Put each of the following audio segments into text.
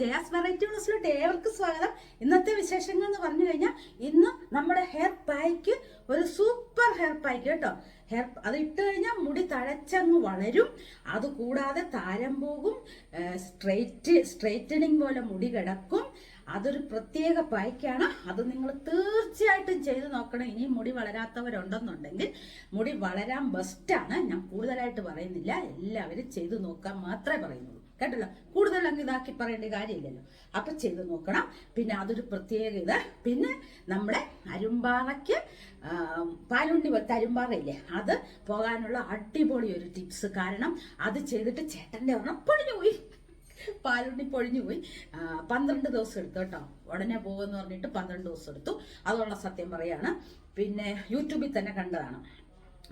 Jaya's variety ന്യൂസിലോട്ട് ഏവർക്കും സ്വാഗതം. ഇന്നത്തെ വിശേഷങ്ങൾ എന്ന് പറഞ്ഞു കഴിഞ്ഞാൽ ഇന്ന് നമ്മുടെ ഹെയർ പായ്ക്ക് ഒരു സൂപ്പർ ഹെയർ പായ്ക്ക് കേട്ടോ. ഹെയർ അത് ഇട്ട് കഴിഞ്ഞാൽ മുടി തഴച്ചങ്ങ് വളരും. അതുകൂടാതെ താരം പോകും. സ്ട്രെയിറ്റ് സ്ട്രെയിറ്റനിങ് പോലെ മുടി കിടക്കും. അതൊരു പ്രത്യേക പായ്ക്കാണ് അത് നിങ്ങൾ തീർച്ചയായിട്ടും ചെയ്ത് നോക്കണം. ഇനി മുടി വളരാത്തവരുണ്ടെന്നുണ്ടെങ്കിൽ മുടി വളരാൻ ബെസ്റ്റാണ് ഞാൻ കൂടുതലായിട്ട് പറയുന്നില്ല. എല്ലാവരും ചെയ്തു നോക്കാൻ മാത്രമേ പറയുന്നുള്ളൂ. കേട്ടല്ലോ? കൂടുതൽ അങ്ങ് ഇതാക്കി പറയേണ്ട കാര്യമില്ലല്ലോ. അപ്പൊ ചെയ്ത് നോക്കണം. പിന്നെ അതൊരു പ്രത്യേക ഇത് പിന്നെ നമ്മുടെ അരുമ്പാറയ്ക്ക് പാലുണ്ടി പോലത്തെ അരുമ്പാറയില്ലേ അത് പോകാനുള്ള അടിപൊളി ഒരു ടിപ്സ് കാരണം അത് ചെയ്തിട്ട് ചേട്ടന്റെ ഉറപ്പൊഴിഞ്ഞു പോയി. പാലുണ്ടി പൊഴിഞ്ഞു പോയി. പന്ത്രണ്ട് ദിവസം എടുത്തു കേട്ടോ. ഉടനെ പോകുമെന്ന് പറഞ്ഞിട്ട് പന്ത്രണ്ട് ദിവസം എടുത്തു. അതുള്ള സത്യം പറയാണ്. പിന്നെ യൂട്യൂബിൽ തന്നെ കണ്ടതാണ്.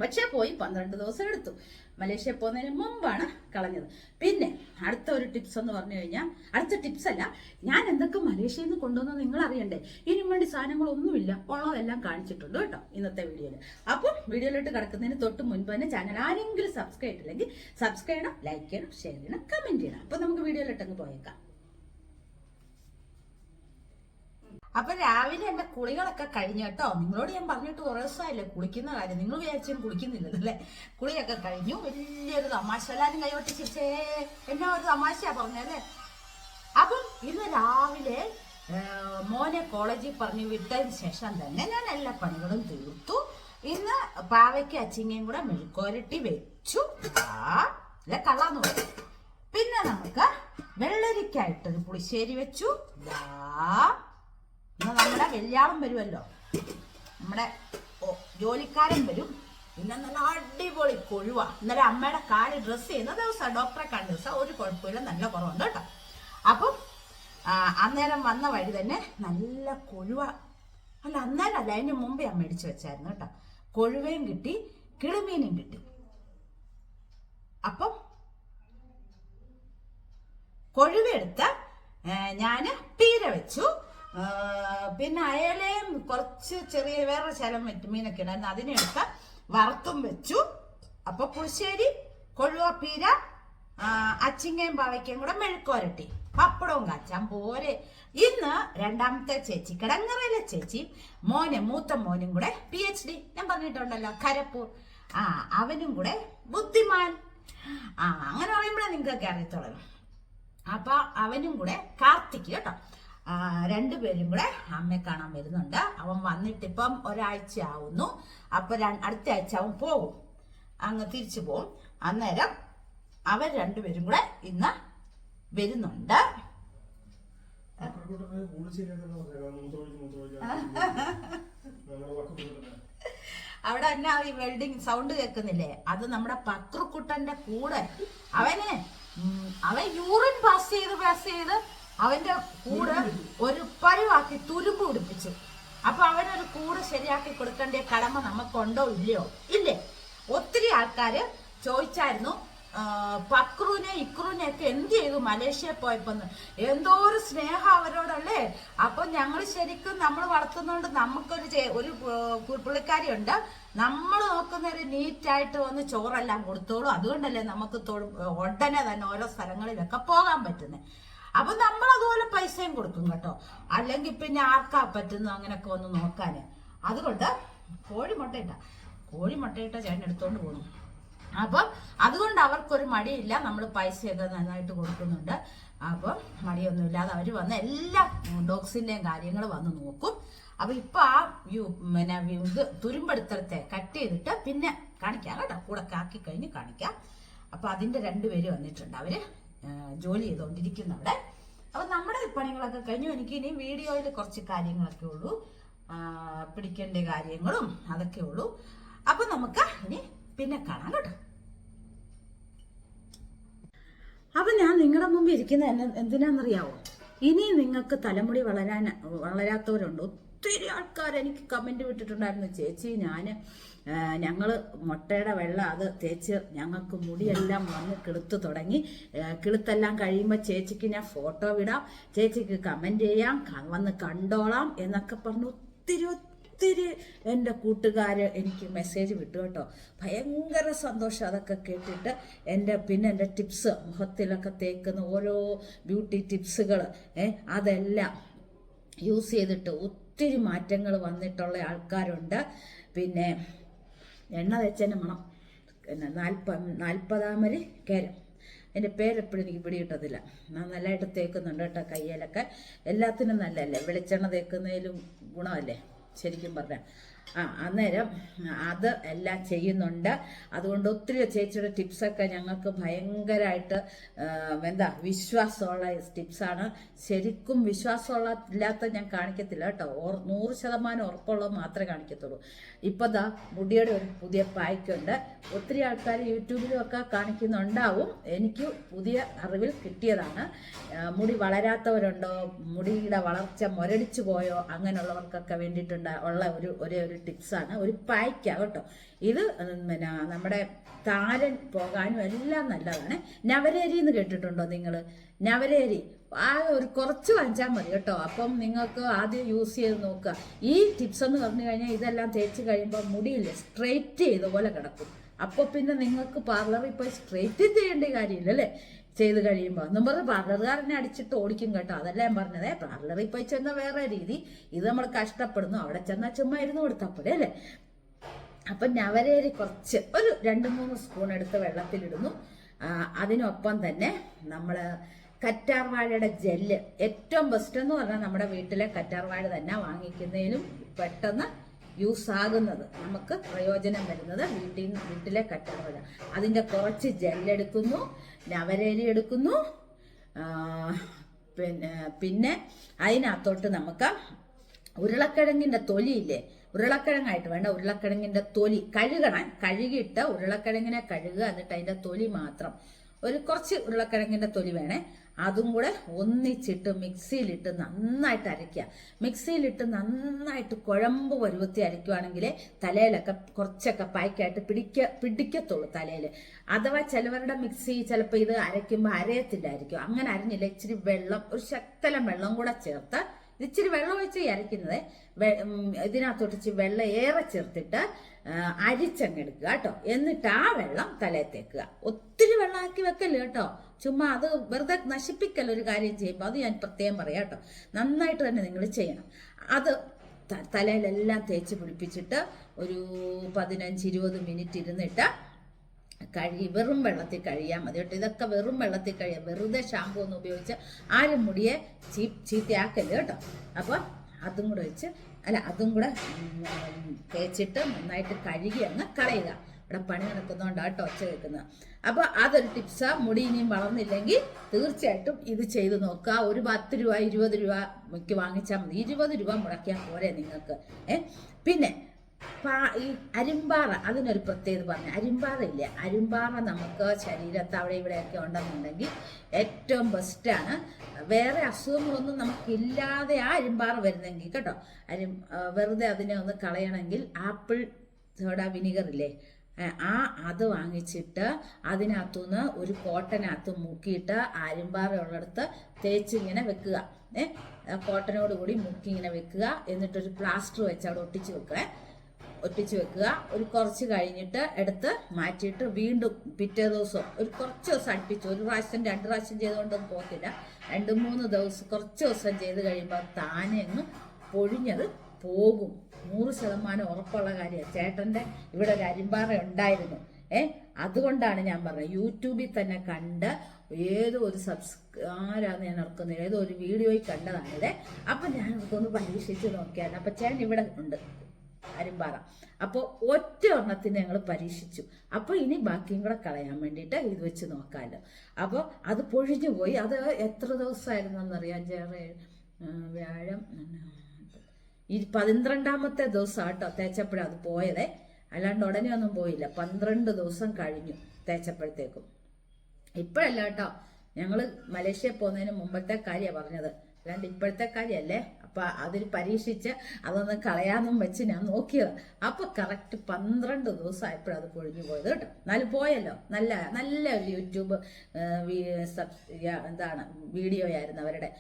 പക്ഷേ പോയി പന്ത്രണ്ട് ദിവസം എടുത്തു. മലേഷ്യ പോകുന്നതിന് മുമ്പാണ് കളഞ്ഞത്. പിന്നെ അടുത്ത ഒരു ടിപ്സ് എന്ന് പറഞ്ഞു കഴിഞ്ഞാൽ അടുത്ത ടിപ്സ് അല്ല ഞാൻ എന്തൊക്കെ മലേഷ്യയിൽ നിന്ന് കൊണ്ടുവന്നത് നിങ്ങൾ അറിയണ്ടേ? ഇനി വേണ്ടി സാധനങ്ങളൊന്നുമില്ല. ഉള്ളതെല്ലാം കാണിച്ചിട്ടുണ്ട് കേട്ടോ ഇന്നത്തെ വീഡിയോയിൽ അപ്പം വീഡിയോയിലോട്ട് കിടക്കുന്നതിന് തൊട്ട് മുൻപ് തന്നെ ചാനൽ ആരെങ്കിലും സബ്സ്ക്രൈബ് ചെയ്തില്ലെങ്കിൽ സബ്സ്ക്രൈബ് ചെയ്യണം ലൈക്ക് ചെയ്യണം ഷെയർ ചെയ്യണം കമന്റ് ചെയ്യണം. അപ്പൊ നമുക്ക് വീഡിയോയിലോട്ട് അങ്ങ് പോയേക്കാം. അപ്പൊ രാവിലെ എന്റെ കുളികളൊക്കെ കഴിഞ്ഞു കേട്ടോ. നിങ്ങളോട് ഞാൻ പറഞ്ഞിട്ട് കുറേ ദിവസമായില്ലേ കുളിക്കുന്ന കാര്യം. നിങ്ങൾ വിചാരിച്ചും കുളിക്കുന്നില്ലല്ലോ അല്ലേ? കുളിയൊക്കെ കഴിഞ്ഞു. വലിയൊരു തമാശ. എല്ലാവരും കൈവട്ടി ചിരിച്ചേ. എന്നാ ഒരു തമാശയാ പറഞ്ഞല്ലേ അപ്പം ഇന്ന് രാവിലെ മോനെ കോളേജിൽ പറഞ്ഞു വിട്ടതിന് ശേഷം തന്നെ ഞാൻ എല്ലാ പണികളും തീർത്തു. ഇന്ന് പാവയ്ക്ക് അച്ചിങ്ങയും കൂടെ മെഴുക്കോരട്ടി വെച്ചു. ആ അല്ലെ കള്ളാന്ന് പറയും. പിന്നെ നമുക്ക് വെള്ളരിക്കായിട്ടൊരു പുളിശ്ശേരി വെച്ചു. ദാ. ഇന്ന് നമ്മുടെ വെള്ളിയാളം വരുമല്ലോ. നമ്മുടെ ജോലിക്കാരൻ വരും. പിന്നെ നല്ല അടിപൊളി കൊഴുവ. ഇന്നലെ അമ്മയുടെ കാൽ ഡ്രസ്സ് ചെയ്യുന്ന ദിവസം. ഡോക്ടറെ കണ്ട ദിവസം. ഒരു കുഴപ്പമില്ല. നല്ല കുറവുണ്ട് കേട്ടോ. അപ്പം അന്നേരം വന്ന വഴി തന്നെ നല്ല കൊഴുവ. അല്ല അന്നേരം അല്ല അതിന് മുമ്പേ ഞാൻ മേടിച്ചു വെച്ചായിരുന്നു കേട്ടോ. കൊഴുവയും കിട്ടി കിളിമീനും കിട്ടി. അപ്പം കൊഴുവെടുത്ത് ഞാൻ പീര വെച്ചു. പിന്നെ അയലയും കുറച്ച് ചെറിയ വേറെ ശലം മീനൊക്കെ ഉണ്ടായിരുന്നു. അതിനെടുത്ത വറുത്തും വെച്ചു. അപ്പൊ പുളിശ്ശേരി കൊള്ളുവപ്പീര അച്ചിങ്ങയും പാവയ്ക്കയും കൂടെ മെഴുക്കോരട്ടി പപ്പടവും കാച്ചാൻ പോരെ. ഇന്ന് രണ്ടാമത്തെ ചേച്ചി കിടങ്ങറയിലെ ചേച്ചി മോനെ മൂത്ത മോനും കൂടെ പി എച്ച് ഡി ഞാൻ പറഞ്ഞിട്ടുണ്ടല്ലോ കരപ്പൂർ ആ അവനും കൂടെ ബുദ്ധിമാൻ. ആ അങ്ങനെ പറയുമ്പോഴേ നിങ്ങൾക്കൊക്കെ അറിയത്തുള്ളൂ. അപ്പൊ അവനും കൂടെ കാർത്തിക് കേട്ടോ. രണ്ടുപേരും കൂടെ അമ്മയെ കാണാൻ വരുന്നുണ്ട്. അവൻ വന്നിട്ട് ഇപ്പം ഒരാഴ്ച ആവുന്നു അപ്പൊ അടുത്ത ആഴ്ച അവൻ പോകും. അങ്ങ് തിരിച്ചു പോകും. അന്നേരം അവർ രണ്ടുപേരും കൂടെ ഇന്ന് വരുന്നുണ്ട്. അവിടെ തന്നെ ഈ വെൽഡിങ് സൗണ്ട് കേൾക്കുന്നില്ലേ? അത് നമ്മുടെ പക്രുക്കുട്ടന്റെ കൂടെ. അവന് അവൻ യൂറിൻ പാസ് ചെയ്ത് പാസ് ചെയ്ത് അവന്റെ കൂടെ ഒരു പരുവാക്കി തുരുമ്പ് പിടിപ്പിച്ചു. അപ്പൊ അവനൊരു കൂട് ശരിയാക്കി കൊടുക്കേണ്ട കടമ നമുക്കുണ്ടോ ഇല്ലയോ? ഇല്ലേ? ഒത്തിരി ആൾക്കാര് ചോദിച്ചായിരുന്നു പക്രൂനെ ഇക്രുവിനെ ഒക്കെ എന്ത് ചെയ്തു മലേഷ്യ പോയപ്പോന്ന്. എന്തോ ഒരു സ്നേഹം അവരോടല്ലേ? അപ്പൊ ഞങ്ങൾ ശരിക്കും നമ്മൾ വളർത്തുന്നോണ്ട് നമുക്കൊരു ഒരു പുള്ളിക്കാരി പുള്ളിക്കാരിയുണ്ട്. നമ്മൾ നോക്കുന്ന ഒരു നീറ്റായിട്ട് വന്ന് ചോറെല്ലാം കൊടുത്തോളൂ. അതുകൊണ്ടല്ലേ നമുക്ക് ഉടനെ തന്നെ ഓരോ സ്ഥലങ്ങളിലൊക്കെ പോകാൻ പറ്റുന്നത് അപ്പൊ നമ്മൾ അതുപോലെ പൈസയും കൊടുക്കും കേട്ടോ. അല്ലെങ്കിൽ പിന്നെ ആർക്കാ പറ്റുന്നു അങ്ങനെയൊക്കെ ഒന്ന് നോക്കാന്. അതുകൊണ്ട് കോഴി മുട്ടയിട്ട കോഴി മുട്ടയിട്ട ചേട്ടൻ എടുത്തോണ്ട് പോകുന്നു അപ്പം അതുകൊണ്ട് അവർക്കൊരു മടിയില്ല. നമ്മൾ പൈസയൊക്കെ നന്നായിട്ട് കൊടുക്കുന്നുണ്ട്. അപ്പം മടിയൊന്നുമില്ലാതെ അവർ വന്ന് എല്ലാ ഡോഗ്സിന്റെയും കാര്യങ്ങൾ വന്ന് നോക്കും. അപ്പൊ ഇപ്പൊ ആ പിന്നെ ഇത് തുരുമ്പെടുത്തത്തെ കട്ട് ചെയ്തിട്ട് പിന്നെ കാണിക്കാം കേട്ടോ. കൂടെ കാക്കി കഴിഞ്ഞ് കാണിക്കാം. അപ്പൊ അതിന്റെ രണ്ടുപേര് വന്നിട്ടുണ്ട്. അവർ ആ, ജോലി ചെയ്തുകൊണ്ടിരിക്കുന്നവിടെ അപ്പൊ നമ്മുടെ പണികളൊക്കെ കഴിഞ്ഞു. എനിക്ക് ഇനി വീഡിയോയിൽ കുറച്ച് കാര്യങ്ങളൊക്കെ ഉള്ളൂ. പിടിക്കേണ്ട കാര്യങ്ങളും അതൊക്കെ ഉള്ളൂ. അപ്പൊ നമുക്ക് ഇനി പിന്നെ കാണാം കേട്ടോ. അപ്പൊ ഞാൻ നിങ്ങളുടെ മുമ്പ് ഇരിക്കുന്ന എന്നെ എന്തിനാണെന്നറിയാവോ ഇനി നിങ്ങൾക്ക് തലമുടി വളരാൻ വളരാത്തവരുണ്ട്? ഒത്തിരി ആൾക്കാർ എനിക്ക് കമന്റ് വിട്ടിട്ടുണ്ടായിരുന്നു ചേച്ചി ഞാൻ ഞങ്ങൾ മുട്ടയുടെ വെള്ളം അത് തേച്ച് ഞങ്ങൾക്ക് മുടിയെല്ലാം വന്ന് കിളുത്ത് തുടങ്ങി. കിളുത്തെല്ലാം കഴിയുമ്പോൾ ചേച്ചിക്ക് ഞാൻ ഫോട്ടോ വിടാം. ചേച്ചിക്ക് കമന്റ് ചെയ്യാം. വന്ന് കണ്ടോളാം എന്നൊക്കെ പറഞ്ഞ് ഒത്തിരി ഒത്തിരി എന്റെ കൂട്ടുകാർ എനിക്ക് മെസ്സേജ് വിട്ടു കേട്ടോ. ഭയങ്കര സന്തോഷം അതൊക്കെ കേട്ടിട്ട് എന്റെ പിന്നെ എന്റെ ടിപ്സ് മുഖത്തിലൊക്കെ തേക്കുന്ന ഓരോ ബ്യൂട്ടി ടിപ്സുകൾ അതെല്ലാം യൂസ് ചെയ്തിട്ട് ഒത്തിരി മാറ്റങ്ങൾ വന്നിട്ടുള്ള ആൾക്കാരുണ്ട്. പിന്നെ എണ്ണ തേച്ചതിന് മണം. പിന്നെ നാൽപ്പ നാൽപ്പതാമര് കേരം. എന്റെ പേരെപ്പോഴും എനിക്ക് പിടികിട്ടത്തില്ല. ഞാൻ നല്ലതായിട്ട് തേക്കുന്നുണ്ട് കേട്ടോ കയ്യിലൊക്കെ. എല്ലാത്തിനും നല്ലതല്ലേ? വെളിച്ചെണ്ണ തേക്കുന്നതിലും ഗുണമല്ലേ? ശരിക്കും പറഞ്ഞാൽ ആ അന്നേരം അത് എല്ലാം ചെയ്യുന്നുണ്ട്. അതുകൊണ്ട് ഒത്തിരി ചേച്ചിയുടെ ടിപ്സൊക്കെ ഞങ്ങൾക്ക് ഭയങ്കരമായിട്ട് എന്താ വിശ്വാസമുള്ള ടിപ്സാണ്. ശരിക്കും വിശ്വാസമുള്ള ഇല്ലാത്ത ഞാൻ കാണിക്കത്തില്ല കേട്ടോ. നൂറ് ശതമാനം ഉറപ്പുള്ളത് മാത്രമേ കാണിക്കത്തുള്ളൂ. ഇപ്പോൾ ദാ മുടിയുടെ ഒരു പുതിയ പായ്ക്കുണ്ട്. ഒത്തിരി ആൾക്കാർ യൂട്യൂബിലും ഒക്കെ കാണിക്കുന്നുണ്ടാവും. എനിക്ക് പുതിയ അറിവിൽ കിട്ടിയതാണ്. മുടി വളരാത്തവരുണ്ടോ? മുടിയുടെ വളർച്ച മുരടിച്ചു പോയോ? അങ്ങനെയുള്ളവർക്കൊക്കെ വേണ്ടിയിട്ടുണ്ട് ഉള്ള ഒരു ഒരേ ടിപ്സാണ് ഒരു പായ്ക്ക കേട്ടോ. ഇത് പിന്നെ നമ്മുടെ താരൻ പോകാനും എല്ലാം നല്ലതാണ്. നവരേരി എന്ന് കേട്ടിട്ടുണ്ടോ നിങ്ങൾ? നവരേരി. ആ ഒരു കുറച്ച് വാങ്ങിച്ചാൽ മതി കേട്ടോ. അപ്പം നിങ്ങൾക്ക് ആദ്യം യൂസ് ചെയ്ത് നോക്കുക. ഈ ടിപ്സ് എന്ന് പറഞ്ഞു കഴിഞ്ഞാൽ ഇതെല്ലാം തേച്ച് കഴിയുമ്പോൾ മുടിയില്ലേ സ്ട്രെയിറ്റ് ചെയ്ത പോലെ കിടക്കും. അപ്പോൾ പിന്നെ നിങ്ങൾക്ക് പാർലറിൽ പോയി സ്ട്രേറ്റ് ചെയ്യേണ്ട കാര്യമില്ല അല്ലേ? ചെയ്ത് കഴിയുമ്പോൾ എന്നും പറഞ്ഞ് പാർലറുകാരനെ അടിച്ചിട്ട് ഓടിക്കും കേട്ടോ. അതല്ല ഞാൻ പറഞ്ഞത്. പാർലറിൽ പോയി ചെന്ന വേറെ രീതി. ഇത് നമ്മൾ കഷ്ടപ്പെടുന്നു. അവിടെ ചെന്നാൽ ചുമ്മാ ഇരുന്ന് കൊടുത്താൽ പോലെ അല്ലേ? അപ്പം ഞവരേരി കുറച്ച് ഒരു രണ്ട് മൂന്ന് സ്പൂൺ എടുത്ത് വെള്ളത്തിലിടുന്നു. അതിനൊപ്പം തന്നെ നമ്മൾ കറ്റാർവാഴയുടെ ജെല്ല് ഏറ്റവും ബെസ്റ്റ് എന്ന് പറഞ്ഞാൽ നമ്മുടെ വീട്ടിലെ കറ്റാർവാഴ തന്നെ വാങ്ങിക്കുന്നതിനും പെട്ടെന്ന് യൂസ് ആകുന്നത് നമുക്ക് പ്രയോജനം വരുന്നത് വീട്ടിൽ വീട്ടിലെ കറ്റാർവഴ അതിന്റെ കുറച്ച് ജെല്ലെടുക്കുന്നു നവരേലി എടുക്കുന്നു. പിന്നെ പിന്നെ അതിനകത്തോട്ട് നമുക്ക് ഉരുളക്കിഴങ്ങിന്റെ തൊലിയില്ലേ? ഉരുളക്കിഴങ്ങായിട്ട് വേണ്ട ഉരുളക്കിഴങ്ങിന്റെ തൊലി കഴുകണം. കഴുകിയിട്ട് ഉരുളക്കിഴങ്ങിനെ കഴുകുക എന്നിട്ട് അതിന്റെ തൊലി മാത്രം. ഒരു കുറച്ച് ഉരുളക്കിഴങ്ങിന്റെ തൊലി വേണേ. അതും കൂടെ ഒന്നിച്ചിട്ട് മിക്സിയിലിട്ട് നന്നായിട്ട് അരയ്ക്കുക. മിക്സിയിലിട്ട് നന്നായിട്ട് കുഴമ്പ് പരുവത്തി അരയ്ക്കുവാണെങ്കിൽ തലയിലൊക്കെ കുറച്ചൊക്കെ പായ്ക്കായിട്ട് പിടിക്ക പിടിക്കത്തുള്ളൂ തലയിൽ അഥവാ ചിലവരുടെ മിക്സി ചിലപ്പോൾ ഇത് അരയ്ക്കുമ്പോൾ അരയത്തില്ലായിരിക്കും. അങ്ങനെ അരഞ്ഞില്ല ഇച്ചിരി വെള്ളം ഒരു ശക്തലം വെള്ളം കൂടെ ചേർത്ത് ഇച്ചിരി വെള്ളം ഒഴിച്ച് അരയ്ക്കുന്നത്. ഇതിനകത്തൊട്ടിച്ച് വെള്ളം ഏറെ ചേർത്തിട്ട് അരിച്ചങ്ങെടുക്കുക കേട്ടോ. എന്നിട്ട് ആ വെള്ളം തലയിൽ തേക്കുക ഒത്തിരി വെള്ളമാക്കി വെക്കല്ലേ കേട്ടോ. ചുമ്മാ അത് വെറുതെ നശിപ്പിക്കൽ ഒരു കാര്യം ചെയ്യുമ്പോൾ. അത് ഞാൻ പ്രത്യേകം പറയാം കേട്ടോ. നന്നായിട്ട് തന്നെ നിങ്ങൾ ചെയ്യണം. അത് തലയിലെല്ലാം തേച്ച് പിടിപ്പിച്ചിട്ട് ഒരു പതിനഞ്ച് ഇരുപത് മിനിറ്റ് ഇരുന്നിട്ട് കഴുകി വെറും വെള്ളത്തിൽ കഴിയാൽ മതി കേട്ടോ. ഇതൊക്കെ വെറും വെള്ളത്തിൽ കഴിയാം വെറുതെ ഷാമ്പു ഒന്നും ഉപയോഗിച്ച് ആരും മുടിയെ ചീ ചീത്തയാക്കല്ലേ കേട്ടോ. അപ്പോൾ അതും കൂടെ വെച്ച് അല്ല അതും കൂടെ തേച്ചിട്ട് നന്നായിട്ട് കഴുകി അങ്ങ് കളയുക. ഇവിടെ പണി നടക്കുന്നതുകൊണ്ടാണ് ടോച്ച ഒച്ച കേൾക്കുന്നത്. അപ്പോൾ അതൊരു ടിപ്സാ. മുടി ഇനിയും വളർന്നില്ലെങ്കിൽ തീർച്ചയായിട്ടും ഇത് ചെയ്ത് നോക്കുക. ഒരു പത്ത് രൂപ ഇരുപത് രൂപ മുക്കി വാങ്ങിച്ചാൽ മതി. ഇരുപത് രൂപ മുടക്കിയാൽ പോരെ നിങ്ങൾക്ക്. ഏ? പിന്നെ പാ- ഈ അരിമ്പാറ അതിനൊരു പ്രത്യേകത പറഞ്ഞു. അരിമ്പാറ ഇല്ല? അരിമ്പാറ നമുക്ക് ശരീരത്ത് അവിടെ ഇവിടെയൊക്കെ ഉണ്ടെന്നുണ്ടെങ്കിൽ ഏറ്റവും ബെസ്റ്റാണ് വേറെ അസുഖങ്ങളൊന്നും നമുക്കില്ലാതെ ആ അരിമ്പാറ വരുന്നെങ്കിൽ കേട്ടോ. അരി വെറുതെ അതിനെ ഒന്ന് കളയണമെങ്കിൽ ആപ്പിൾ സോഡ വിനിഗർ ഇല്ലേ? ആ അത് വാങ്ങിച്ചിട്ട് അതിനകത്തുനിന്ന് ഒരു കോട്ടനകത്ത് മുക്കിയിട്ട് അരിമ്പാറ ഉള്ളിടത്ത് തേച്ച് ഇങ്ങനെ വെക്കുക. ഏ ആ കോട്ടനോട് കൂടി മുക്കി ഇങ്ങനെ വെക്കുക. എന്നിട്ടൊരു പ്ലാസ്റ്റർ വെച്ച് അവിടെ ഒട്ടിച്ച് വെക്കുക. ഒട്ടിച്ച് വെക്കുക. ഒരു കുറച്ച് കഴിഞ്ഞിട്ട് എടുത്ത് മാറ്റിയിട്ട് വീണ്ടും പിറ്റേ ദിവസം ഒരു കുറച്ച് ദിവസം അടുപ്പിച്ചു ഒരു പ്രാവശ്യം രണ്ട് പ്രാവശ്യം ചെയ്തുകൊണ്ടൊന്നും പോകത്തില്ല. രണ്ട് മൂന്ന് ദിവസം കുറച്ച് ദിവസം ചെയ്ത് കഴിയുമ്പോൾ താനെ അങ്ങ് പൊഴിഞ്ഞത് പോകും. നൂറ് ശതമാനം ഉറപ്പുള്ള കാര്യമാണ്. ചേട്ടന്റെ ഇവിടെ ഒരു അരിമ്പാറ ഉണ്ടായിരുന്നു. ഏ അതുകൊണ്ടാണ് ഞാൻ പറഞ്ഞത്. യൂട്യൂബിൽ തന്നെ കണ്ട് ഏതോ ഒരു സബ്സ് ആരാന്ന് ഞാൻ ഓർക്കുന്നില്ല ഏതോ ഒരു വീഡിയോയിൽ കണ്ടതാണിത്. അപ്പം ഞാൻ ഇതൊന്ന് പരീക്ഷിച്ച് നോക്കിയായിരുന്നു. അപ്പം ചേട്ടൻ ഇവിടെ ഉണ്ട്. അരിമ്പാറ അപ്പോൾ ഒറ്റ ഒരെണ്ണത്തിന് ഞങ്ങൾ പരീക്ഷിച്ചു. അപ്പോൾ ഇനി ബാക്കിയും കൂടെ കളയാൻ വേണ്ടിയിട്ട് ഇത് വെച്ച് നോക്കാമല്ലോ അപ്പോൾ അത് പൊഴിഞ്ഞു പോയി. അത് എത്ര ദിവസമായിരുന്നു എന്നറിയാം ചേറെ വ്യാഴം ഈ പന്ത്രണ്ടാമത്തെ ദിവസം ആട്ടോ തേച്ചപ്പോഴാണ് അത് പോയതേ. അല്ലാണ്ട് ഉടനെ ഒന്നും പോയില്ല. പന്ത്രണ്ട് ദിവസം കഴിഞ്ഞു തേച്ചപ്പോഴത്തേക്കും. ഇപ്പോഴല്ല കേട്ടോ. ഞങ്ങൾ മലേഷ്യ പോകുന്നതിന് മുമ്പത്തെ കാര്യമാണ് പറഞ്ഞത്. അല്ലാണ്ട് ഇപ്പോഴത്തെ കാര്യമല്ലേ അപ്പൊ അതിൽ പരീക്ഷിച്ച് അതൊന്ന് കളയാന്നും വെച്ച് ഞാൻ നോക്കിയത്. അപ്പൊ കറക്റ്റ് പന്ത്രണ്ട് ദിവസമായപ്പോഴും അത് പൊഴിഞ്ഞു പോയത് കേട്ടോ. എന്നാലും പോയല്ലോ. നല്ല നല്ല ഒരു യൂട്യൂബ് എന്താണ് വീഡിയോ ആയിരുന്നു അവരുടെ.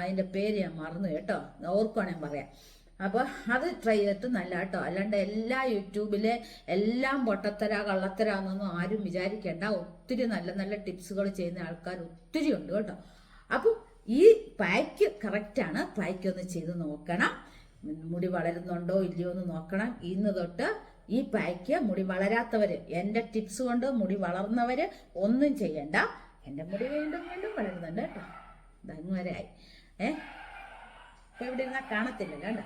അതിന്റെ പേര് ഞാൻ മറന്നു കേട്ടോ. ഓർക്കുവാണെങ്കിൽ പറയാം. അപ്പോൾ അത് ട്രൈ ചെയ്തിട്ട് നല്ല കേട്ടോ. അല്ലാണ്ട് എല്ലാ യൂട്യൂബിലെ എല്ലാം പൊട്ടത്തര കള്ളത്തരാന്നൊന്നും ആരും വിചാരിക്കേണ്ട. ഒത്തിരി നല്ല നല്ല ടിപ്സുകൾ ചെയ്യുന്ന ആൾക്കാർ ഒത്തിരി ഉണ്ട് കേട്ടോ. അപ്പം ഈ പായ്ക്ക് കറക്റ്റാണ് പായ്ക്ക് ഒന്ന് ചെയ്ത് നോക്കണം. മുടി വളരുന്നുണ്ടോ ഇല്ലയോ എന്ന് നോക്കണം. ഇന്ന് തൊട്ട് ഈ പായ്ക്ക് മുടി വളരാത്തവര് എന്റെ ടിപ്സ് കൊണ്ട് മുടി വളർന്നവര് ഒന്നും ചെയ്യണ്ട. എന്റെ മുടി വീണ്ടും വീണ്ടും വളരുന്നുണ്ട് കേട്ടോ. ഇതങ്ങ് വരെ ആയി. ഏ? ഇപ്പൊ ഇവിടെ ഇരുന്നാൽ കാണത്തില്ല കേട്ടോ.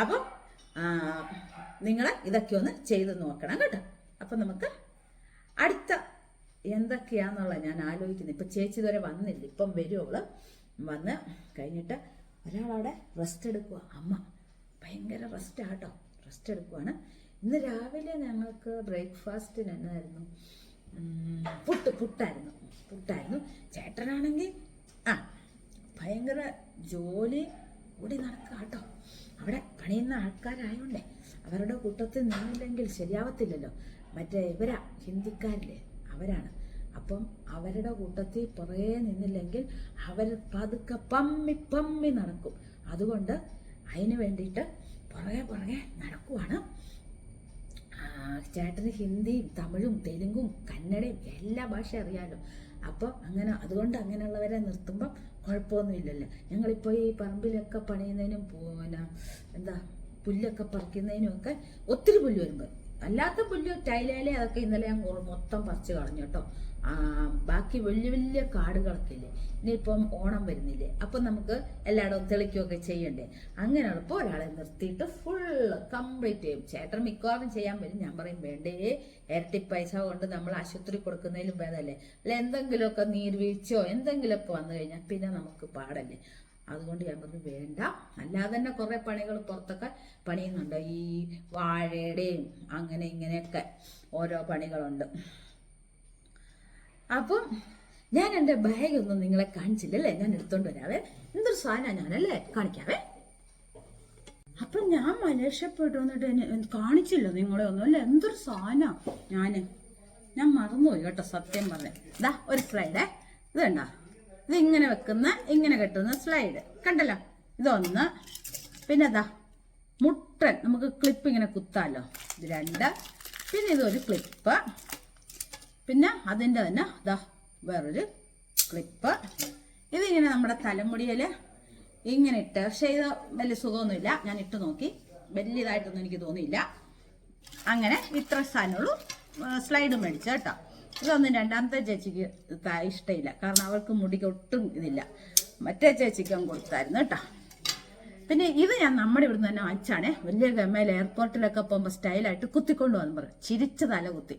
അപ്പം നിങ്ങൾ ഇതൊക്കെ ഒന്ന് ചെയ്ത് നോക്കണം കേട്ടോ. അപ്പം നമുക്ക് അടുത്ത എന്തൊക്കെയാന്നുള്ള ഞാൻ ആലോചിക്കുന്നത് ഇപ്പം ചേച്ചി ഇതുവരെ വന്നില്ല. ഇപ്പം വരും അവൾ. വന്ന് കഴിഞ്ഞിട്ട് ഒരാളവിടെ റെസ്റ്റ് എടുക്കുക അമ്മ ഭയങ്കര റെസ്റ്റ് ആട്ടോ. റെസ്റ്റ് എടുക്കുവാണ്. ഇന്ന് രാവിലെ ഞങ്ങൾക്ക് ബ്രേക്ക്ഫാസ്റ്റിന് എന്നായിരുന്നു? പുട്ട് പുട്ടായിരുന്നു. പുട്ടായിരുന്നു. ചേട്ടനാണെങ്കിൽ ആ ഭയങ്കര ജോലി കൂടി നടക്കുക കേട്ടോ അവിടെ പണിയുന്ന ആൾക്കാരായോണ്ടേ അവരുടെ കൂട്ടത്തിൽ നിന്നില്ലെങ്കിൽ ശരിയാവത്തില്ലല്ലോ. മറ്റേ ഇവരാ ഹിന്ദിക്കാരില്ലേ? അവരാണ്. അപ്പം അവരുടെ കൂട്ടത്തിൽ പുറകെ നിന്നില്ലെങ്കിൽ അവർ പതുക്കെ പമ്മി പമ്മി നടക്കും. അതുകൊണ്ട് അതിന് വേണ്ടിയിട്ട് പുറകെ പുറകെ നടക്കുവാണ്. ചേട്ടന് ഹിന്ദിയും തമിഴും തെലുങ്കും കന്നഡയും എല്ലാ ഭാഷയും അറിയാലോ. അപ്പോൾ അങ്ങനെ അതുകൊണ്ട് അങ്ങനെയുള്ളവരെ നിർത്തുമ്പം കുഴപ്പമൊന്നുമില്ലല്ലോ. ഞങ്ങളിപ്പോൾ ഈ പറമ്പിലൊക്കെ പണിയുന്നതിനും പിന്നെ എന്താ പുല്ലൊക്കെ പറിക്കുന്നതിനും ഒക്കെ ഒത്തിരി പുല്ല് വരുമ്പോൾ അല്ലാത്ത പുല്ല് ടൈലേലെ അതൊക്കെ ഇന്നലെ ഞാൻ മൊത്തം പറിച്ച് കളഞ്ഞു കേട്ടോ. ബാക്കി വലിയ വലിയ കാടുകളൊക്കെ ഇല്ലേ? ഇനിയിപ്പം ഓണം വരുന്നില്ലേ? അപ്പം നമുക്ക് എല്ലായിടവും തെളിക്കുകയൊക്കെ ചെയ്യണ്ടേ? അങ്ങനെയുള്ളപ്പോൾ ഒരാളെ നിർത്തിയിട്ട് ഫുള്ള് കംപ്ലീറ്റ് ചെയ്യും. ചേട്ടൻ മിക്കവാറും ചെയ്യാൻ വരും. ഞാൻ പറയും വേണ്ടേ ഇരട്ടി പൈസ കൊണ്ട് നമ്മൾ ആശുപത്രി കൊടുക്കുന്നതിലും ഭേദമല്ലേ? അല്ല എന്തെങ്കിലുമൊക്കെ നീർവീഴ്ചയോ എന്തെങ്കിലുമൊക്കെ വന്നു കഴിഞ്ഞാൽ പിന്നെ നമുക്ക് പാടല്ലേ? അതുകൊണ്ട് പറഞ്ഞു വേണ്ട. അല്ലാതെ തന്നെ കുറേ പണികൾ പുറത്തൊക്കെ പണിയുന്നുണ്ട്. ഈ വാഴയുടെയും അങ്ങനെ ഇങ്ങനെയൊക്കെ ഓരോ പണികളുണ്ട്. അപ്പം ഞാൻ എന്റെ ബാഗ് ഒന്നും നിങ്ങളെ കാണിച്ചില്ലല്ലേ ഞാൻ എടുത്തോണ്ട് വരാവേ. എന്തൊരു സാധനമാണ് ഞാനല്ലേ കാണിക്കാവേ? അപ്പം ഞാൻ മലേഷ്യ വന്നിട്ട് കാണിച്ചില്ല നിങ്ങളെ ഒന്നും അല്ലേ? എന്തൊരു സാധനമാണ് ഞാൻ ഞാൻ മറന്നുപോയി കേട്ടോ സത്യം പറഞ്ഞേ. ഇതാ ഒരു സ്ലൈഡേ ഇത് കണ്ടോ? ഇത് ഇങ്ങനെ വെക്കുന്ന ഇങ്ങനെ കെട്ടുന്ന സ്ലൈഡ് കണ്ടല്ലോ? ഇതൊന്ന്. പിന്നെ ഇതാ മുട്ടൻ. നമുക്ക് ക്ലിപ്പ് ഇങ്ങനെ കുത്താലോ? ഇത് രണ്ട്. പിന്നെ ഇതൊരു ക്ലിപ്പ് പിന്നെ അതിന്റെ തന്നെ ഇതാ വേറൊരു ക്ലിപ്പ് ഇതിങ്ങനെ നമ്മുടെ തലമുടിയിൽ ഇങ്ങനെ ഇട്ട്. പക്ഷേ ഇത് വലിയ സുഖമൊന്നുമില്ല. ഞാൻ ഇട്ട് നോക്കി. വലിയതായിട്ടൊന്നും എനിക്ക് തോന്നിയില്ല. അങ്ങനെ ഇത്ര സാധനമുള്ളൂ. സ്ലൈഡ് മേടിച്ചു കേട്ടോ. ഇതൊന്നും രണ്ടാമത്തെ ചേച്ചിക്ക് ഇഷ്ടമില്ല കാരണം അവൾക്ക് മുടിക്ക് ഒട്ടും ഇതില്ല. മറ്റേ ചേച്ചിക്കും കൊടുത്തായിരുന്നു കേട്ടോ. പിന്നെ ഇത് ഞാൻ നമ്മുടെ ഇവിടുന്ന് തന്നെ വാങ്ങിച്ചാണേ. വലിയ ഗമ്മയിൽ എയർപോർട്ടിലൊക്കെ പോകുമ്പോൾ സ്റ്റൈലായിട്ട് കുത്തിക്കൊണ്ട് വന്നു പറയും. ചിരിച്ച തല കുത്തി.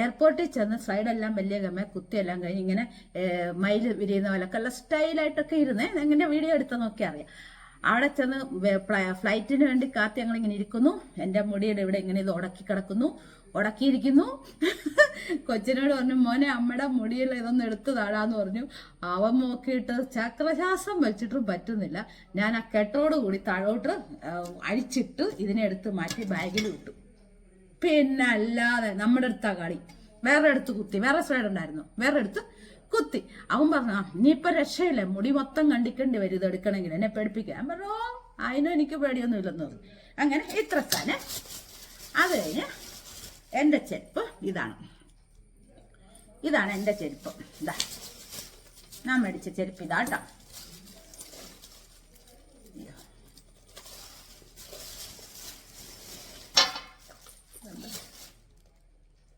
എയർപോർട്ടിൽ ചെന്ന് സൈഡെല്ലാം വലിയ ഗമ്മ കുത്തിയെല്ലാം കഴിഞ്ഞ് ഇങ്ങനെ മയിൽ വിരിയുന്ന പോലൊക്കെ ഉള്ള സ്റ്റൈലായിട്ടൊക്കെ ഇരുന്നേ. എങ്ങനെ വീഡിയോ എടുത്ത് നോക്കി അറിയാം. അവിടെ ചെന്ന് ഫ്ലൈറ്റിന് വേണ്ടി കാത്തി ഞങ്ങൾ ഇങ്ങനെ ഇരിക്കുന്നു. എന്റെ മുടിയുടെ ഇവിടെ ഇങ്ങനെ ഇത് ഉടക്കി കിടക്കുന്നു. ഉടക്കിയിരിക്കുന്നു. കൊച്ചിനോട് പറഞ്ഞു മോനെ അമ്മയുടെ മുടിയിൽ ഇതൊന്ന് എടുത്തു താഴാന്ന് പറഞ്ഞു. അവൻ നോക്കിയിട്ട് ചക്രശ്വാസം വെച്ചിട്ടും പറ്റുന്നില്ല. ഞാൻ ആ കെട്ടോട് കൂടി താഴോട്ട് അഴിച്ചിട്ട് ഇതിനെ എടുത്ത് മാറ്റി ബാഗിൽ വിട്ടു പിന്നെ അല്ലാതെ നമ്മുടെ അടുത്താ കളി. വേറെ അടുത്ത് കുത്തി. വേറെ സൈഡ് ഉണ്ടായിരുന്നു. വേറെ അടുത്ത് കുത്തി. അവൻ പറഞ്ഞു ഇനിയിപ്പൊ രക്ഷയില്ല. മുടി മൊത്തം കണ്ടിക്കേണ്ടി വരും ഇത് എടുക്കണമെങ്കിൽ. എന്നെ പേടിപ്പിക്കാൻ ഞാൻ പറഞ്ഞു "ഓ, അതിനും എനിക്ക് പേടിയൊന്നും ഇല്ലെന്ന് അങ്ങനെ ഇത്ര തന്നെ അത് കഴിഞ്ഞ് എന്റെ ചെരുപ്പ് ഇതാണ്. ഇതാണ് എന്റെ ചെരുപ്പ്. ഇതാ. ഞാൻ മേടിച്ച ചെരുപ്പ് ഇതാട്ടോ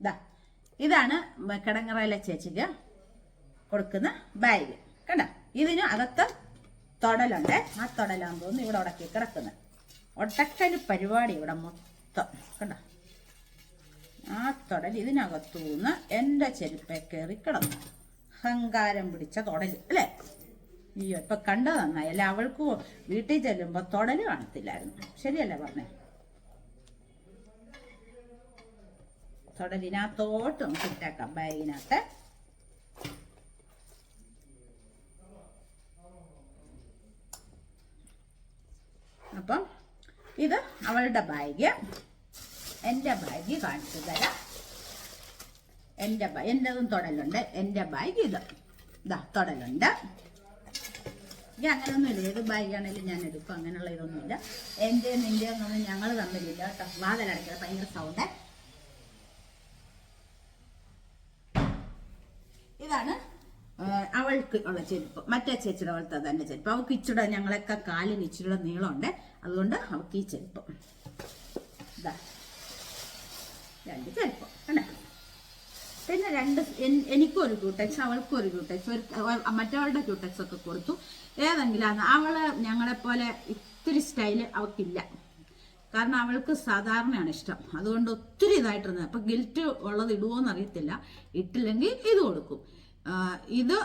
കേട്ടോ ഇതാണ് കിടങ്ങറയിലെ ചേച്ചിക്ക് കൊടുക്കുന്ന ബാഗ്. കണ്ട? ഇതിന് അകത്ത് തൊടലുണ്ട്. ആ തൊടലാകുമ്പോൾ ഇവിടെ ഉടക്കി കിടക്കുന്നത് ഒട്ടക്കൽ പരിപാടി ഇവിടെ മൊത്തം. കണ്ട? ആ തൊടൽ ഇതിനകത്തൂന്ന് എന്റെ ചെരുപ്പെ കയറി കിടന്നു. അഹങ്കാരം പിടിച്ച തൊടൽ അല്ലേ? അയ്യോ ഇപ്പൊ കണ്ട അല്ല അവൾക്ക് വീട്ടിൽ ചെല്ലുമ്പോ തൊടൽ കാണത്തില്ലായിരുന്നു. ശരിയല്ലേ പറഞ്ഞേ? തൊടലിനകത്തോട്ട് നമുക്ക് ഇട്ടേക്കാം ബാഗിനകത്ത് അപ്പം ഇത് അവളുടെ ബാഗ്. എന്റെ ബാഗ് കാണിച്ചു തരാം. എന്റെ ബാ എന്റെതും തൊടലുണ്ട്. എന്റെ ബാഗ് ഇത്. ഇതാ തൊടലുണ്ട്. എനിക്ക് അങ്ങനെയൊന്നുമില്ല ഏത് ബാഗാണെങ്കിലും ഞാൻ എടുക്കും. അങ്ങനെയുള്ള ഇതൊന്നുമില്ല. എന്റെ നിന്റെ ഒന്നും ഞങ്ങൾ തമ്മിലില്ല കേട്ടോ. വാതിലടയ്ക്കുക ഭയങ്കര സൗണ്ട് ഇതാണ് അവൾക്ക് ഉള്ള ചെരുപ്പ്. മറ്റേ ചേച്ചിയുടെ പോലത്തെ തന്നെ ചെരുപ്പ്. അവൾക്ക് ഇച്ചിടെ ഞങ്ങളൊക്കെ കാലിന് ഇച്ചിരിയുടെ നീളമുണ്ട്. അതുകൊണ്ട് അവൾക്ക് ഈ ചെരുപ്പ്. ഇതാ രണ്ട് ചെലപ്പം കണ്ടോ? പിന്നെ രണ്ട് എനിക്കൊരു ക്യൂടെക്സ് അവൾക്കും ഒരു ക്യൂടെക്സ് ഒരു മറ്റവളുടെ ക്യൂടെക്സ് ഒക്കെ കൊടുത്തു. ഏതെങ്കിലും അവൾ ഞങ്ങളെ പോലെ ഇത്തിരി സ്റ്റൈൽ അവൾക്കില്ല കാരണം അവൾക്ക് സാധാരണയാണ് ഇഷ്ടം. അതുകൊണ്ട് ഒത്തിരി ഇതായിട്ടിരുന്നത് അപ്പൊ ഗിൽറ്റ് ഉള്ളത് ഇടുവോന്ന് അറിയത്തില്ല ഇട്ടില്ലെങ്കിൽ ഇത് കൊടുക്കും. ഇത്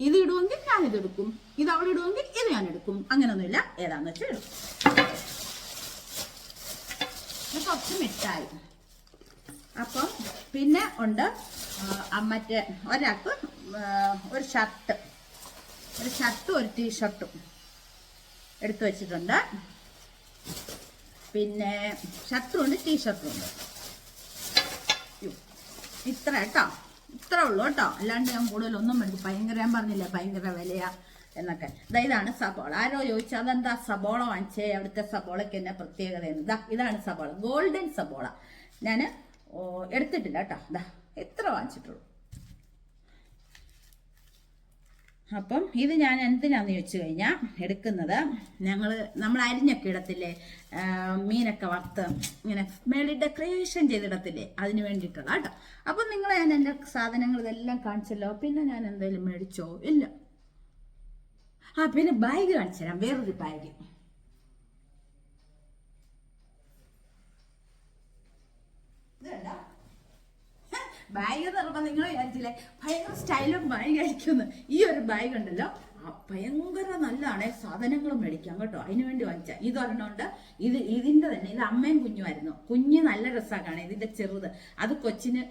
ഇത് ഇടുമെങ്കിൽ ഞാൻ ഇത് എടുക്കും. ഇത് അവൾ ഇടുമെങ്കിൽ ഇത് ഞാൻ എടുക്കും. അങ്ങനെയൊന്നുമില്ല ഏതാന്ന് വെച്ചാൽ എടുക്കും കുറച്ച് മിഠായി. അപ്പം പിന്നെ ഉണ്ട് മറ്റേ ഒരാൾക്ക് ഒരു ഷർട്ട് ഒരു ഷർട്ടും ഒരു ടീഷർട്ടും എടുത്തു വച്ചിട്ടുണ്ട്. പിന്നെ ഷർട്ടും ഉണ്ട് ടീഷർട്ടും ഉണ്ട്. ഇത്ര കേട്ടോ. ഇത്ര ഉള്ളു കേട്ടോ. അല്ലാണ്ട് ഞാൻ കൂടുതലൊന്നും എടുത്തു ഭയങ്കര ഞാൻ പറഞ്ഞില്ല ഭയങ്കര വിലയാ എന്നൊക്കെ. ദാ ഇതാണ് സബോള. ആരോ ചോദിച്ചാൽ അതെന്താ സബോള വാങ്ങിച്ചേ? അവിടുത്തെ സബോളയ്ക്ക് എന്നാ പ്രത്യേകത ഇതാ ഇതാണ് സബോള. ഗോൾഡൻ സബോള. ഞാൻ എടുത്തിട്ടില്ല കേട്ടോ. ഇതാ എത്ര വാങ്ങിച്ചിട്ടുള്ളൂ. അപ്പം ഇത് ഞാൻ എന്തിനാന്ന് ചോദിച്ചു കഴിഞ്ഞാൽ എടുക്കുന്നത് ഞങ്ങൾ നമ്മൾ അരിഞ്ഞൊക്കെ ഇടത്തില്ലേ മീനൊക്കെ വറുത്ത് ഇങ്ങനെ മേളിൽ ഡെക്കറേഷൻ ചെയ്തിടത്തില്ലേ അതിന് വേണ്ടിയിട്ടുള്ള കേട്ടോ. അപ്പം നിങ്ങൾ ഞാൻ എന്റെ സാധനങ്ങൾ ഇതെല്ലാം കാണിച്ചല്ലോ പിന്നെ ഞാൻ എന്തെങ്കിലും മേടിച്ചോ? ഇല്ല. ആ പിന്നെ ബാഗ് കാണിച്ചു തരാം വേറൊരു ബാഗ്. ബാഗ് എന്ന് പറയുമ്പോൾ നിങ്ങൾ വിചാരിച്ചില്ലേ? ഭയങ്കര സ്റ്റൈലും ബാഗ് ആയിരിക്കുമെന്ന്. ഈ ഒരു ബാഗ് ഉണ്ടല്ലോ. ഭയങ്കര നല്ലതാണ്. സാധനങ്ങൾ മേടിക്കാം കേട്ടോ. അതിനു വേണ്ടി വാങ്ങിച്ച. ഇതൊരെണ്ണമുണ്ട് ഇത് ഇതിന്റെ തന്നെ. ഇത് അമ്മയും കുഞ്ഞുമായിരുന്നു. കുഞ്ഞ് നല്ല രസമാണ് ഇതിന്റെ ചെറുത്. അത് കൊച്ചിന്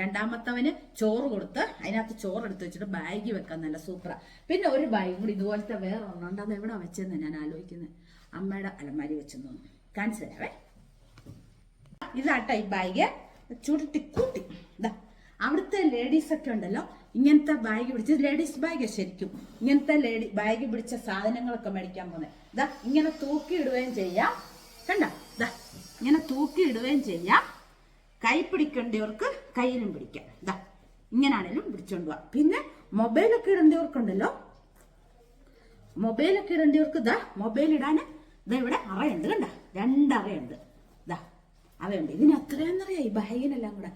രണ്ടാമത്തവന് ചോറ് കൊടുത്ത് അതിനകത്ത് ചോറ് എടുത്ത് വെച്ചിട്ട് ബാഗ് വെക്കാൻ നല്ല സൂപ്പറാ പിന്നെ ഒരു ബാഗും കൂടി ഇതുപോലത്തെ വേറെ ഒന്നുണ്ട് അത് എവിടെ വെച്ചെന്ന് ഞാൻ ആലോചിക്കുന്നത് അമ്മയുടെ അലമാരി വെച്ചെന്ന് തോന്നുന്നു. കാണിച്ചു തരാവേ. ഇതാട്ടോ ഈ ബാഗ്. ചുരുട്ടി കൂട്ടി. അവിടുത്തെ ലേഡീസ് ഒക്കെ ഉണ്ടല്ലോ ഇങ്ങനത്തെ ബാഗ് പിടിച്ച് ലേഡീസ് ബാഗ് ശരിക്കും. ഇങ്ങനത്തെ ലേഡി ബാഗ് പിടിച്ച സാധനങ്ങളൊക്കെ മേടിക്കാൻ പോകുന്നത് ഇതാ ഇങ്ങനെ തൂക്കി ഇടുകയും ചെയ്യാം. കണ്ട? ഇതാ ഇങ്ങനെ തൂക്കി ഇടുകയും ചെയ്യാം. കൈ പിടിക്കേണ്ടവർക്ക് കയ്യിലും പിടിക്കാം. ഇതാ ഇങ്ങനാണേലും പിടിച്ചോണ്ട് പോവാം പിന്നെ മൊബൈലൊക്കെ ഇടേണ്ടവർക്കുണ്ടല്ലോ. മൊബൈലൊക്കെ ഇടേണ്ടവർക്ക് ഇതാ മൊബൈൽ ഇടാൻ ഇതാ ഇവിടെ അറയുണ്ട്. കണ്ട? രണ്ടറയുണ്ട് അവയുണ്ട് ഇതിന് എത്രയാണെന്നറിയാം ഈ ബാഗിനെല്ലാം കൂടെ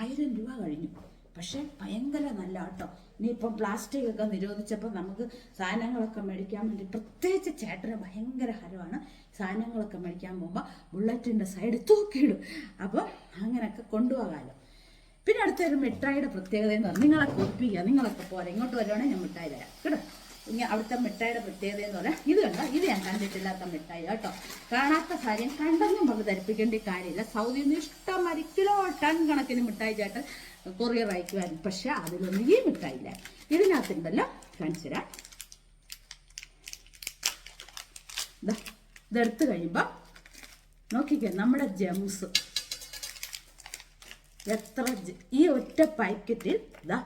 ആയിരം രൂപ കഴിഞ്ഞു. പക്ഷെ ഭയങ്കര നല്ല കേട്ടോ. ഇനിയിപ്പം പ്ലാസ്റ്റിക് ഒക്കെ നിരോധിച്ചപ്പോൾ നമുക്ക് സാധനങ്ങളൊക്കെ മേടിക്കാൻ വേണ്ടി പ്രത്യേകിച്ച് ചേട്ടന് ഭയങ്കര ഹരമാണ്. സാധനങ്ങളൊക്കെ മേടിക്കാൻ പോകുമ്പോൾ ബുള്ളറ്റിന്റെ സൈഡ് തൂക്കിയിടും അപ്പോൾ അങ്ങനെയൊക്കെ കൊണ്ടുപോകാമല്ലോ പിന്നെ അടുത്തൊരു മിഠായിയുടെ പ്രത്യേകത എന്ന് പറഞ്ഞാൽ നിങ്ങളെ കൊതിപ്പിക്കുക നിങ്ങളൊക്കെ പോരാ. ഇങ്ങോട്ട് വരുവാണെങ്കിൽ ഞാൻ മിഠായി തരാം. കേട്ടോ? ഇങ്ങനെ അവിടുത്തെ മിഠായിയുടെ പ്രത്യേകത എന്ന് പറഞ്ഞാൽ ഇത് കണ്ടോ? ഇത് ഞാൻ കണ്ടിട്ടില്ലാത്ത മിഠായി കേട്ടോ. കാണാത്ത കാര്യം കണ്ടെന്നും നമുക്ക് ധരിപ്പിക്കേണ്ട കാര്യമില്ല. സൗദിയിൽ നിന്ന് ഇഷ്ടംമാതിരി കിലോ ടൺ കണക്കിന് മിഠായി ചേട്ടൻ കൊറിയർ അയക്കുമായിരുന്നു പക്ഷെ അതിലൊന്നും ഈ മിഠായില്ല. ഇതിനകത്തുണ്ടല്ലോ കാണിച്ചു തരാം. ഇതെടുത്ത് കഴിയുമ്പോൾ നോക്കിക്കേ നമ്മുടെ ജംസ്. എത്ര ഈ ഒറ്റ പാക്കറ്റിൽ ഇതാ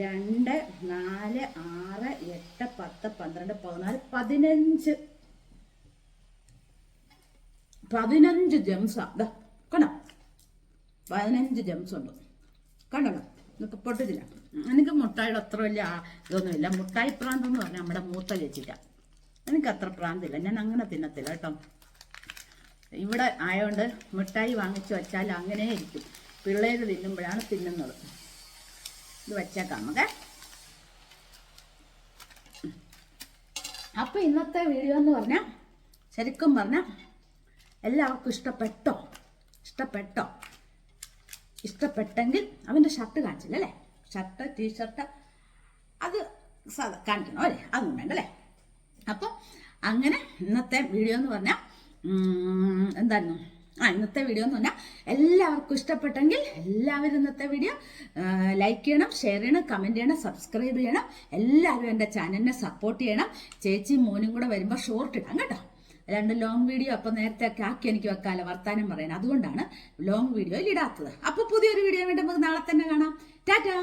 രണ്ട് നാല് ആറ് എട്ട് പത്ത് പന്ത്രണ്ട് പതിനാല് പതിനഞ്ച്. പതിനഞ്ച് ജംസാ ഇതാ കണ്ടോ? പതിനഞ്ച് ജംസ് ഉണ്ട്. കണ്ടോ ഇതൊക്കെ പൊട്ടിച്ചില്ല. എനിക്ക് മുട്ടായിയുടെ അത്ര വലിയ ഇതൊന്നുമില്ല. മുട്ടായി പ്രാന്ത് എന്ന് പറഞ്ഞാൽ നമ്മുടെ മൂത്ത ചേച്ചില്ല എനിക്ക് അത്ര പ്രാന്തില്ല. ഞാൻ അങ്ങനെ തിന്നത്തില്ല കേട്ടോ. ഇവിടെ ആയതുകൊണ്ട് മിഠായി വാങ്ങിച്ചു വെച്ചാൽ അങ്ങനെ ഇരിക്കും പിള്ളേർ തിന്നുമ്പോഴാണ് തിന്നുന്നത്. ഇത് വെച്ചേക്കാം നമുക്ക്. അപ്പോൾ ഇന്നത്തെ വീഡിയോ എന്ന് പറഞ്ഞാൽ ശരിക്കും പറഞ്ഞാൽ എല്ലാവർക്കും ഇഷ്ടപ്പെട്ടോ? ഇഷ്ടപ്പെട്ടോ? ഇഷ്ടപ്പെട്ടെങ്കിൽ അവന്റെ ഷർട്ട് കാണിച്ചില്ല അല്ലേ? ഷർട്ട് ടീഷർട്ട് അത് കാണിക്കണം അല്ലേ? അതൊന്നും വേണ്ട അല്ലേ? അപ്പോൾ അങ്ങനെ ഇന്നത്തെ വീഡിയോ എന്ന് പറഞ്ഞാൽ എന്തായിരുന്നു? ആ ഇന്നത്തെ വീഡിയോ എന്ന് പറഞ്ഞാൽ എല്ലാവർക്കും ഇഷ്ടപ്പെട്ടെങ്കിൽ എല്ലാവരും ഇന്നത്തെ വീഡിയോ ലൈക്ക് ചെയ്യണം ഷെയർ ചെയ്യണം കമന്റ് ചെയ്യണം സബ്സ്ക്രൈബ് ചെയ്യണം. എല്ലാവരും എന്റെ ചാനലിനെ സപ്പോർട്ട് ചെയ്യണം. ചേച്ചി മോനും കൂടെ വരുമ്പോൾ ഷോർട്ട് ഇടാം കേട്ടോ. രണ്ട് ലോങ് വീഡിയോ അപ്പോൾ നേരത്തെ ഒക്കെ ആക്കി എനിക്ക് വെക്കാല വർത്താനം പറയണം അതുകൊണ്ടാണ് ലോങ് വീഡിയോയിൽ ഇടാത്തത്. അപ്പോൾ പുതിയൊരു വീഡിയോ വേണ്ടി നമുക്ക് നാളെ തന്നെ കാണാം. ടാറ്റാ!